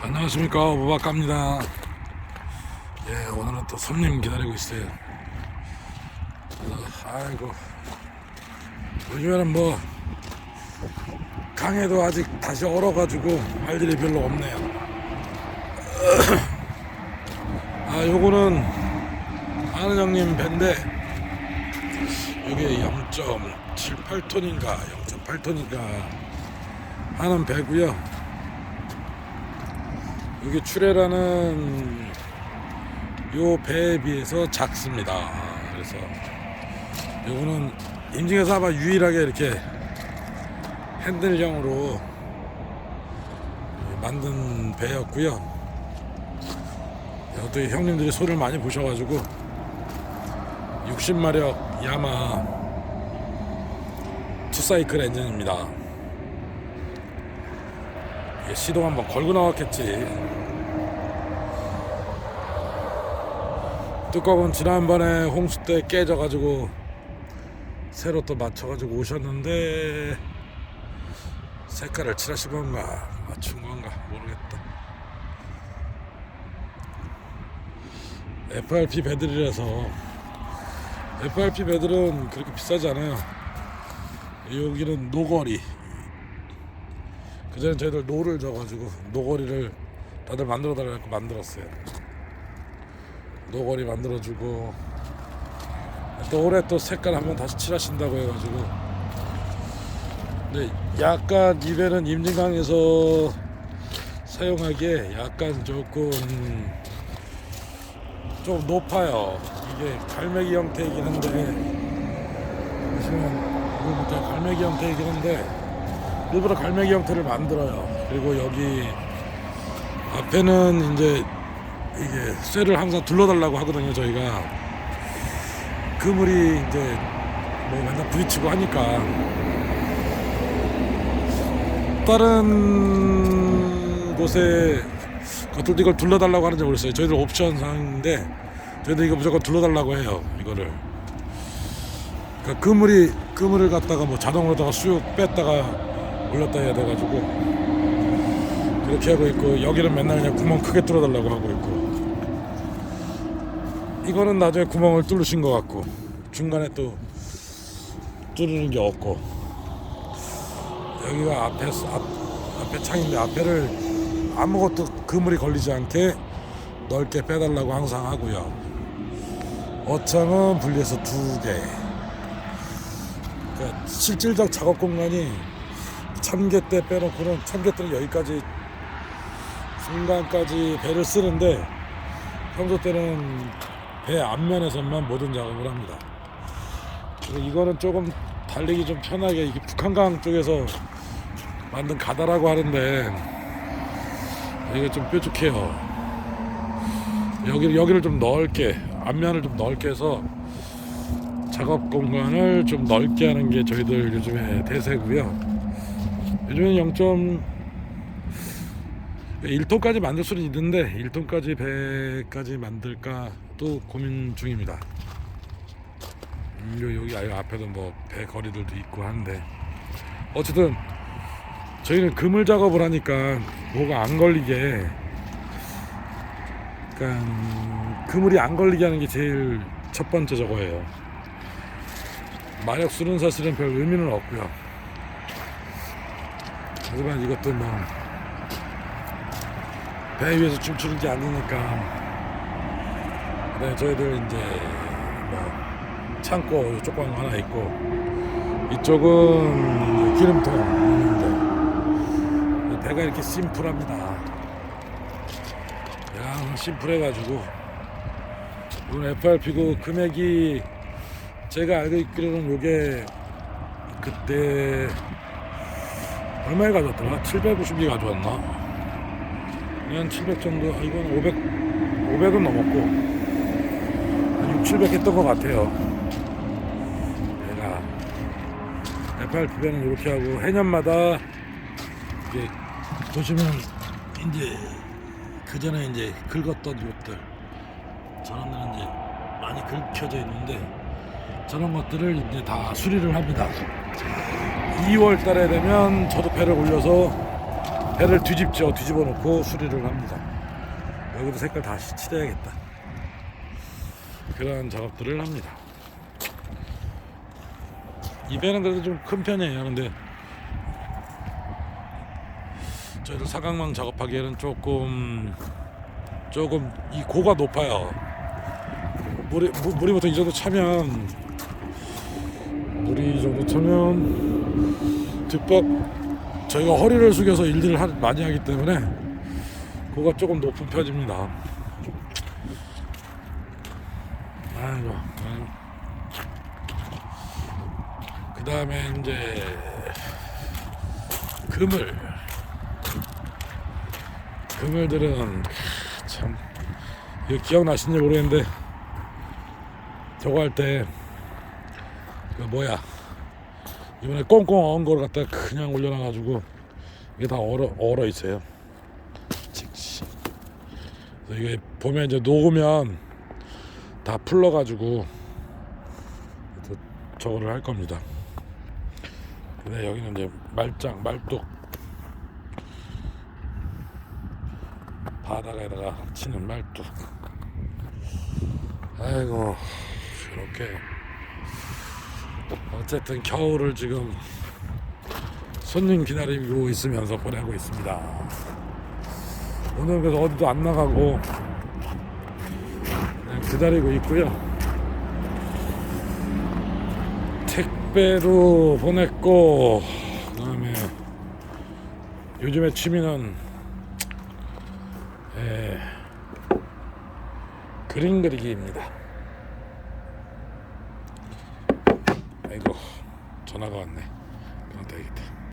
안녕하십니까 오바갑니다. 예 오늘은 또 손님 기다리고 있어요. 어, 아이고. 요즘에는 뭐 강에도 아직 다시 얼어가지고 할 일이 별로 없네요. 아 요거는 아는 형님 밴데 이게 0.78톤인가 0.8톤인가 하는 배고요 여기 출애라는 요 배에 비해서 작습니다. 그래서 요거는 인증해서 아마 유일하게 이렇게 핸들형으로 만든 배였고요. 이것도 형님들이 소를 많이 보셔가지고 60마력 야마 투사이클 엔진입니다. 이게 시동 한번 걸고 나왔겠지. 뚜껑은 지난번에 홍수 때 깨져가지고 새로 또 맞춰가지고 오셨는데 색깔을 칠하신 건가 맞춘 건가 모르겠다. FRP 배들이라서 FRP 배들은 그렇게 비싸지 않아요. 여기는 노거리 그전에 저희들 노를 져가지고 노거리를 다들 만들어 달라고 만들었어요. 노거리 만들어주고 또 올해 또 색깔 한번 다시 칠하신다고 해가지고 근데 약간 이 배는 임진강에서 사용하기에 약간 조금 좀 높아요. 이게 갈매기 형태이긴 한데 보시면 이거부터 갈매기 형태이긴 한데 일부러 갈매기 형태를 만들어요. 그리고 여기 앞에는 이제 이게 쇠를 항상 둘러달라고 하거든요. 저희가 그물이 이제 뭐 맨날 부딪히고 하니까 다른 곳에 그것도 이걸 둘러달라고 하는지 모르겠어요. 저희들 옵션 상인데 저희들 이거 무조건 둘러달라고 해요. 이거를 그러니까 그물이 그물을 갖다가 뭐 자동으로다가 쑥 뺐다가 올렸다 해야 돼가지고 그렇게 하고 있고 여기는 맨날 그냥 구멍 크게 뚫어달라고 하고 있고 이거는 나중에 구멍을 뚫으신 것 같고 중간에 또 뚫는 게 없고 여기가 앞에 앞, 앞에 창인데 앞에를 아무것도 그물이 걸리지 않게 넓게 빼달라고 항상 하고요. 어창은 분리해서 두 개. 그러니까 실질적 작업 공간이 참개 때 빼놓고는 참개 때는 여기까지 중간까지 배를 쓰는데 평소 때는 배 앞면에서만 모든 작업을 합니다. 그리고 이거는 조금 달리기 좀 편하게 이게 북한강 쪽에서 만든 가다라고 하는데 이게 좀 뾰족해요. 여기 여기를 좀 넓게 앞면을 좀 넓게 해서 작업 공간을 좀 넓게 하는 게 저희들 요즘에 대세고요. 요즘엔 0. 1톤까지 만들 수는 있는데 1톤까지 배까지 만들까 또 고민 중입니다. 음, 요- 여기 앞에도 뭐 배 거리들도 있고 한데 어쨌든 저희는 그물 작업을 하니까 뭐가 안 걸리게 그러니까 그물이 안 걸리게 하는 게 제일 첫 번째 저거예요. 마력 수는 사실은 별 의미는 없고요. 하지만 이것도 뭐 배 위에서 춤추는 게 아니니까. 네 저희들 이제 뭐 창고 조그만 거 하나 있고 이쪽은 기름통 있는데 배가 이렇게 심플합니다. 그냥 심플해가지고 이건 FRP고 금액이 제가 알고 있기로는 요게 그때 얼마에 가져왔더라? 750이 가져왔나? 한700 정도, 아, 이건 500, 500은 넘었고, 한 6, 700 했던 것 같아요. 내가, FRP배는 이렇게 하고, 해년마다, 이게, 보시면, 이제, 그 전에 이제 긁었던 곳들, 저런 데는 이제 많이 긁혀져 있는데, 저런 것들을 이제 다 수리를 합니다. 2월 달에 되면 저도 배를 올려서 배를 뒤집죠. 뒤집어 놓고 수리를 합니다. 여기도 색깔 다시 칠해야겠다. 그런 작업들을 합니다. 이 배는 그래도 좀 큰 편이에요. 근데 저희들 사각망 작업하기에는 조금 조금 이 고가 높아요. 물이 물- 물이 보통 이 정도 차면 물이 이 정도 차면 뒷박 저희가 허리를 숙여서 일들을 하- 많이 하기 때문에 고가 조금 높은 편입니다. 아이고. 그 다음에 이제 그물. 그물들은 참 이거 기억나시는지 모르겠는데 저거 할 때 그 뭐야 이번에 꽁꽁 얼은 걸 갖다 그냥 올려놔가지고 이게 다 얼어 얼어 있어요. 이게 보면 이제 녹으면 다 풀러가지고 또 저거를 할 겁니다. 근데 여기는 이제 말짱 말뚝 바닥에다가 치는 말뚝. 아이고 이렇게 어쨌든 겨울을 지금 손님 기다리고 있으면서 보내고 있습니다. 오늘 그래서 어디도 안 나가고 그냥 기다리고 있고요. 택배도 보냈고 그다음에 요즘에 취미는 예, 그림 그리기입니다. 아이고 전화가 왔네. 그럼 되겠다.